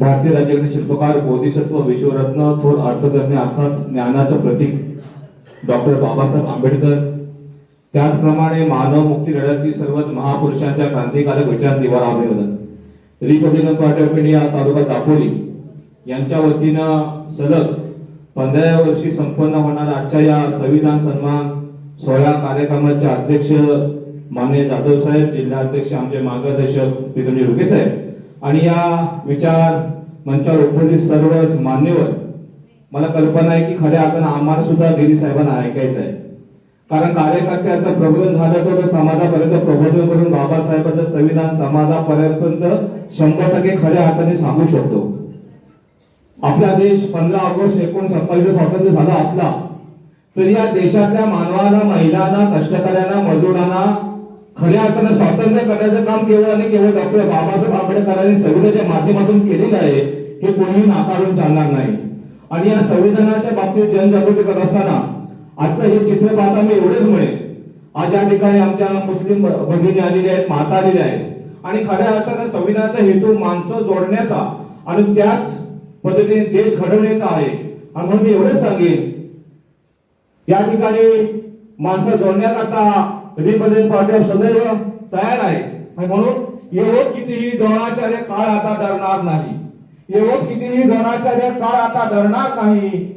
भारतीय राज्यघटने शिल्पकार बोधिसत्व विश्वरत्न थोर अर्थतज्ञ अर्थात ज्ञानाचं प्रतीक डॉक्टर बाबासाहेब आंबेडकर. त्याचप्रमाणे मानव मुक्ती लढ्यातील सर्वच महापुरुषांच्या क्रांतिकारक विचार दिवार अभिवादन republican party of India taluka Dapoli यांच्या वतीनं सलग पंधराव्या वर्षी संपन्न होणाऱ्या आजच्या या संविधान सन्मान सोहळा कार्यक्रमाचे अध्यक्ष मान्य जाधव साहेब जिल्हाध्यक्ष आमचे मार्गदर्शक प्रीतमजी रुके साहेब. आणि या विचार मंचावर उपस्थित सर्वच मान्यवर मला कल्पना आहे की खऱ्या अर्थानं आम्हाला सुद्धा गिरी साहेबांना ऐकायचं आहे. कारण कार्यकर्त्याचं प्रबोधन झालं तर समाजापर्यंत प्रबोधन करून बाबासाहेबांचं संविधान समाजापर्यंत शंभर टक्के खऱ्या अर्थाने सांगू शकतो. आपला देश पंधरा ऑगस्ट एकोणीस सत्तावीस स्वातंत्र्य झाला असला तरी या देशातल्या मानवाला महिलांना कष्टकऱ्यांना मजुरांना खऱ्या अर्थानं स्वातंत्र्य करण्याचं काम केवळ आणि केवळ डॉक्टर बाबासाहेब आंबेडकरांनी संविधानाच्या माध्यमातून केलेलं आहे हे कोणीही नाकारून चालणार नाही. आणि या संविधानाच्या बाबतीत जनजागृती करत असताना आजचं हे चित्र पाहता मी एवढेच म्हणेन. आज या ठिकाणी आमच्या मुस्लिम भगिनी आलेल्या आहेत माता आलेल्या आहेत. आणि खऱ्या अर्थानं संविधानाचा हेतू माणसं जोडण्याचा आणि त्याच पद्धतीने देश घडवण्याचा आहे. आणि म्हणून मी एवढंच सांगेन या ठिकाणी माणसं जोडण्याकरता रिपब्लिकन पार्टी सदैव तयार आहे. आणि म्हणून एवढ कितीही द्रोणाचार्य काळ आता धरणार नाही. एवढ कितीही द्रोणाचार्य काळ आता धरणार नाही.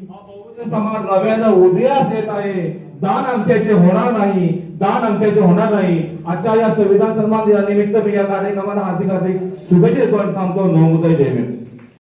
समाज नव्यानं उदयास येत आहे. दान अंत्याचे होणार नाही. दान अंत्याचे होणार नाही. आजच्या या संविधान सन्मान दिनानिमित्त मी या कार्यक्रमाला हार्दिक हार्दिक शुभेच्छा देतो आणि थांबतो. नवमुदय जय